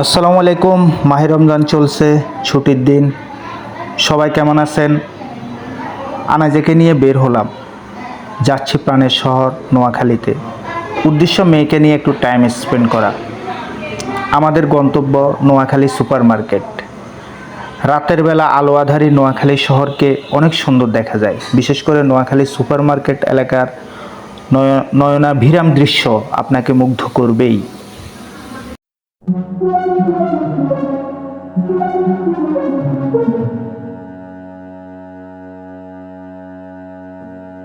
আসসালামু আলাইকুম, মাহে রমজান চলছে, ছুটির দিন। সবাই কেমন আছেন? আনাজেকে নিয়ে বের হলাম। যাচ্ছি প্রাণের শহর নোয়াখালীতে। উদ্দেশ্য মেয়েকে নিয়ে একটু টাইম স্পেন্ড করা। আমাদের গন্তব্য নোয়াখালী সুপার মার্কেট রাতের বেলা আলো আধারী নোয়াখালী শহরকে অনেক সুন্দর দেখা যায়। বিশেষ করে নোয়াখালী সুপার মার্কেট এলাকার নয়- নয়নাভিরাম দৃশ্য আপনাকে মুগ্ধ করবেই।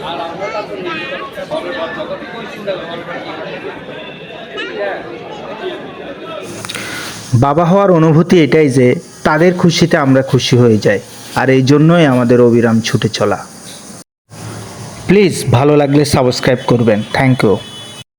আর আমরা তারপর বাবা হওয়ার অনুভূতি এটাই যে তাদের খুশিতে আমরা খুশি হয়ে যাই, আর এই জন্যই আমাদের অবিরাম ছুটে চলা। প্লিজ ভালো লাগলে সাবস্ক্রাইব করবেন। Thank you.